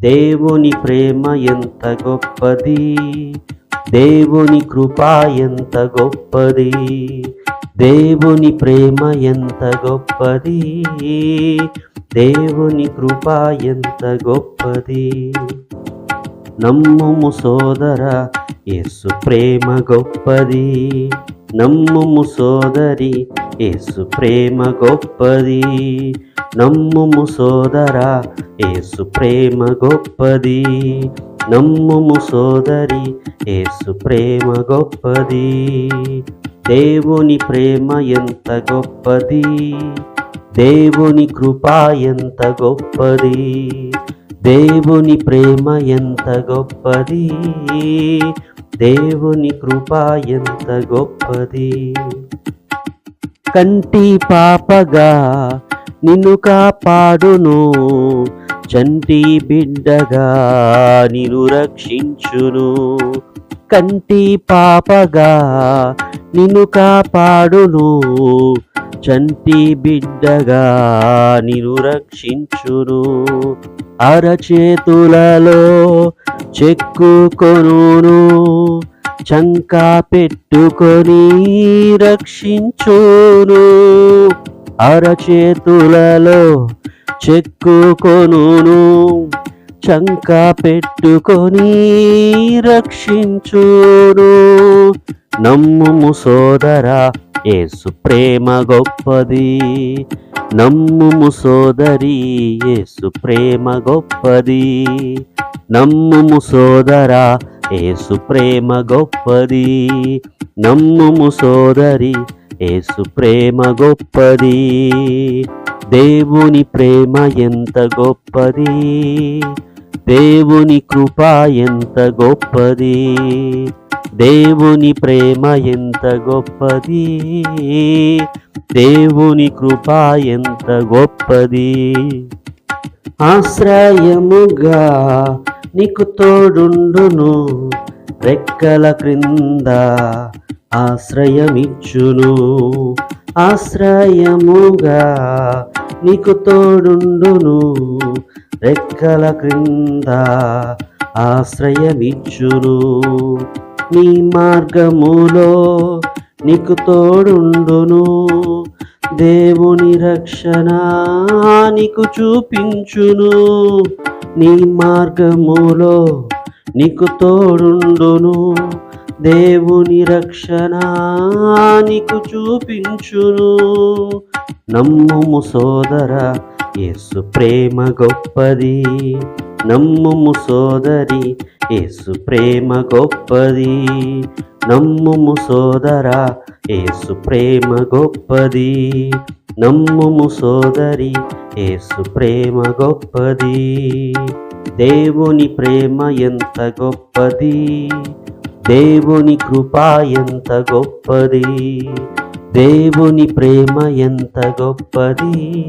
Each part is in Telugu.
దేవుని ప్రేమ ఎంత గొప్పది? దేవుని కృప ఎంత గొప్పది? దేవుని ప్రేమ ఎంత గొప్పది? దేవుని కృప ఎంత గొప్పది? నమ్ముము సోదర యేసు ప్రేమ గొప్పది. నమ్ముము సోదరి యేసు ప్రేమ గొప్పది. నమ్ముము సోదరా ఏసు ప్రేమ గొప్పది. నమ్ముము సోదరి ఏసు ప్రేమ గొప్పది. దేవుని ప్రేమ ఎంత గొప్పది. దేవుని కృప ఎంత గొప్పది. దేవుని ప్రేమ ఎంత గొప్పది. దేవుని కృప ఎంత గొప్పది. కంటి పాపగా నిన్ను కాపాడును చంటి బిడ్డగా నిన్ను రక్షించును. కంటి పాపగా నిన్ను కాపాడును చంటి బిడ్డగా నిన్ను రక్షించును. అరచేతులలో చెక్కుకొనును చంకా పెట్టుకొని రక్షించును. అరచేతులలో చెక్కుకొనును చంక పెట్టుకొని రక్షించును. నమ్ముము సోదరా ఏసు ప్రేమ గొప్పది. నమ్ముము సోదరి ఏసు ప్రేమ గొప్పది. నమ్ముము సోదరా ఏసు ప్రేమ గొప్పది. నమ్ముము సోదరి ఏసు ప్రేమ గొప్పది. దేవుని ప్రేమ ఎంత గొప్పది. దేవుని కృప ఎంత గొప్పది. దేవుని ప్రేమ ఎంత గొప్పది. దేవుని కృప ఎంత గొప్పది. ఆశ్రయముగా నీకు తోడుండును. రెక్కల క్రింద ఆశ్రయమిచ్చును. ఆశ్రయముగా నీకు తోడుండును. రెక్కల క్రింద ఆశ్రయమిచ్చును. నీ మార్గములో నీకు తోడుండును. దేవుని రక్షణ నీకు చూపించును. నీ మార్గములో నీకు తోడుండును దేవుని రక్షణ నీకు చూపించును. నమ్ముము సోదర యేసు ప్రేమ గొప్పది. నమ్ముము సోదరి యేసు ప్రేమ గొప్పది. నమ్ముము సోదర యేసు ప్రేమ గొప్పది. నమ్ముము సోదరి యేసు ప్రేమ గొప్పది. దేవుని ప్రేమ ఎంత గొప్పది? దేవుని కృప ఎంత గొప్పది? దేవుని ప్రేమ ఎంత గొప్పది?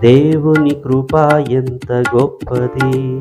దేవుని కృప ఎంత గొప్పది?